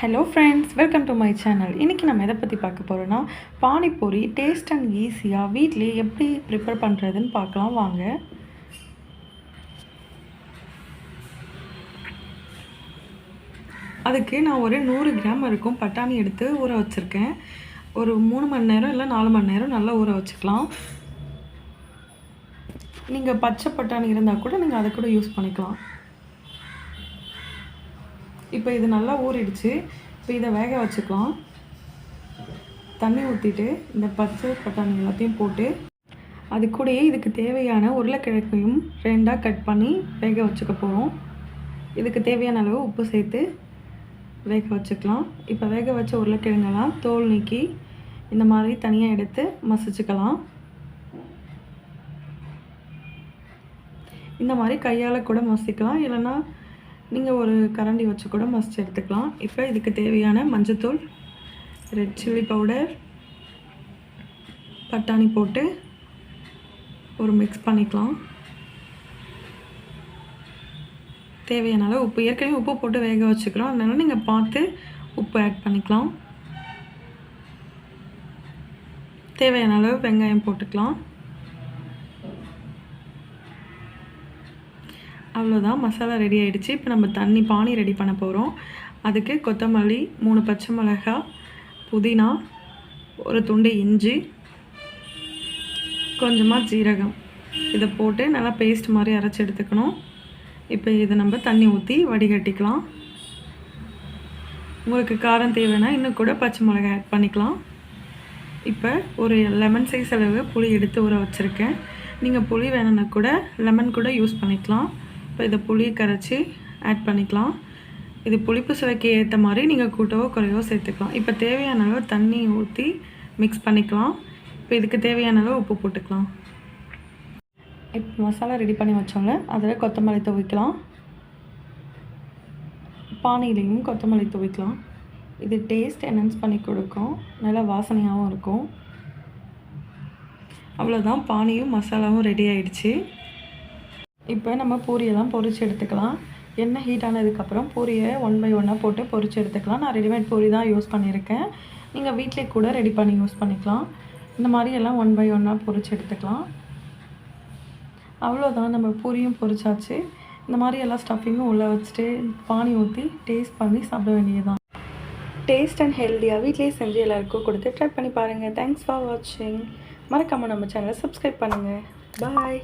Hello friends welcome to my channel இன்றைக்கி நம்ம எதை பற்றி பார்க்க போகிறோன்னா பானிபூரி டேஸ்ட் அண்ட் ஈஸியாக வீட்லேயே எப்படி ப்ரிப்பேர் பண்ணுறதுன்னு பார்க்கலாம் வாங்க. அதுக்கு நான் ஒரு நூறு கிராம் இருக்கும் பட்டாணி எடுத்து ஊற வச்சுருக்கேன். ஒரு மூணு மணி நேரம் இல்லை நாலு மணி நேரம் நல்லா ஊற வச்சுக்கலாம். நீங்கள் பச்சை பட்டாணி இருந்தால் கூட நீங்கள் அதை கூட யூஸ் பண்ணிக்கலாம். இப்போ இது நல்லா ஊறிடுச்சு. இப்போ இதை வேக வச்சுக்கலாம். தண்ணி ஊற்றிட்டு இந்த பச்சை பட்டாணி எல்லாத்தையும் போட்டு அது கூடயே இதுக்கு தேவையான உருளைக்கிழக்கையும் ரெண்டாக கட் பண்ணி வேக வச்சுக்க போகிறோம் இதுக்கு தேவையான அளவு உப்பு சேர்த்து வேக வச்சுக்கலாம். இப்போ வேக வச்ச உருளைக்கிழங்கெல்லாம் தோல் நீக்கி இந்த மாதிரி தனியாக எடுத்து மசிச்சுக்கலாம். இந்த மாதிரி கையால் கூட மசிக்கலாம். இல்லைன்னா நீங்கள் ஒரு கரண்டி வச்சு கூட மஸ்ட் எடுத்துக்கலாம். இப்போ இதுக்கு தேவையான மஞ்சத்தூள் ரெட் சில்லி பவுடர் பட்டாணி போட்டு ஒரு மிக்ஸ் பண்ணிக்கலாம். தேவையான அளவு உப்பு. ஏற்கனவே உப்பு போட்டு வேக வச்சுக்கிறோம். அதனால் நீங்கள் பார்த்து உப்பு ஆட் பண்ணிக்கலாம். தேவையான அளவு வெங்காயம் போட்டுக்கலாம். அவ்வளோதான் மசாலா ரெடி ஆகிடுச்சு இப்போ நம்ம தண்ணி பானி ரெடி பண்ண போகிறோம் அதுக்கு கொத்தமல்லி மூணு பச்சை மிளகா புதினா ஒரு துண்டு இஞ்சி கொஞ்சமாக ஜீரகம். இதை போட்டு நல்லா பேஸ்ட் மாதிரி அரைச்சி எடுத்துக்கணும். இப்போ இதை நம்ம தண்ணி ஊற்றி வடிகட்டிக்கலாம். உங்களுக்கு காரம் தேவைன்னா இன்னும் கூட பச்சை மிளகாய் ஆட் பண்ணிக்கலாம். இப்போ ஒரு லெமன் சைஸ் அளவு புளி எடுத்து ஊற வச்சுருக்கேன். நீங்கள் புளி வேணும்னா கூட லெமன் கூட யூஸ் பண்ணிக்கலாம். இப்போ இதை புளியை கரைச்சி ஆட் பண்ணிக்கலாம். இது புளிப்பு சுவைக்கு ஏற்ற மாதிரி நீங்கள் கூட்டவோ குறையவோ சேர்த்துக்கலாம். இப்போ தேவையான அளவு தண்ணி ஊற்றி மிக்ஸ் பண்ணிக்கலாம். இப்போ இதுக்கு தேவையான அளவு உப்பு போட்டுக்கலாம். இப்போ மசாலா ரெடி பண்ணி வச்சோங்க. அதில் கொத்தமல்லி துவைக்கலாம். பானையிலையும் கொத்தமல்லி துவைக்கலாம். இது டேஸ்ட் என்ஹான்ஸ் பண்ணி கொடுக்கும். நல்லா வாசனையாகவும் இருக்கும். அவ்வளோதான் பானியும் மசாலாவும் ரெடி ஆயிடுச்சு. இப்போ நம்ம பூரியெல்லாம் பொறிச்சு எடுத்துக்கலாம். எண்ணெய் ஹீட் ஆனதுக்கப்புறம் பூரியை ஒன் பை ஒன்னாக போட்டு பொரிச்சு எடுத்துக்கலாம். நான் ரெடிமேட் பூரி தான் யூஸ் பண்ணியிருக்கேன். நீங்கள் வீட்டிலே கூட ரெடி பண்ணி யூஸ் பண்ணிக்கலாம். இந்த மாதிரி எல்லாம் ஒன் பை ஒன்னாக பொரிச்சு எடுத்துக்கலாம். அவ்வளோதான் நம்ம பூரியும் பொரிச்சாச்சு. இந்த மாதிரி எல்லா ஸ்டஃபிங்கும் உள்ளே வச்சுட்டு பானி ஊற்றி டேஸ்ட் பண்ணி சாப்பிட வேண்டியதுதான். டேஸ்ட் அண்ட் ஹெல்த்தியாக வீட்லேயே செஞ்சு எல்லாருக்கும் கொடுத்து ட்ரை பண்ணி பாருங்கள் தேங்க்ஸ் ஃபார் வாட்சிங் மறக்காமல் நம்ம சேனலை சப்ஸ்கிரைப் பண்ணுங்கள் பாய்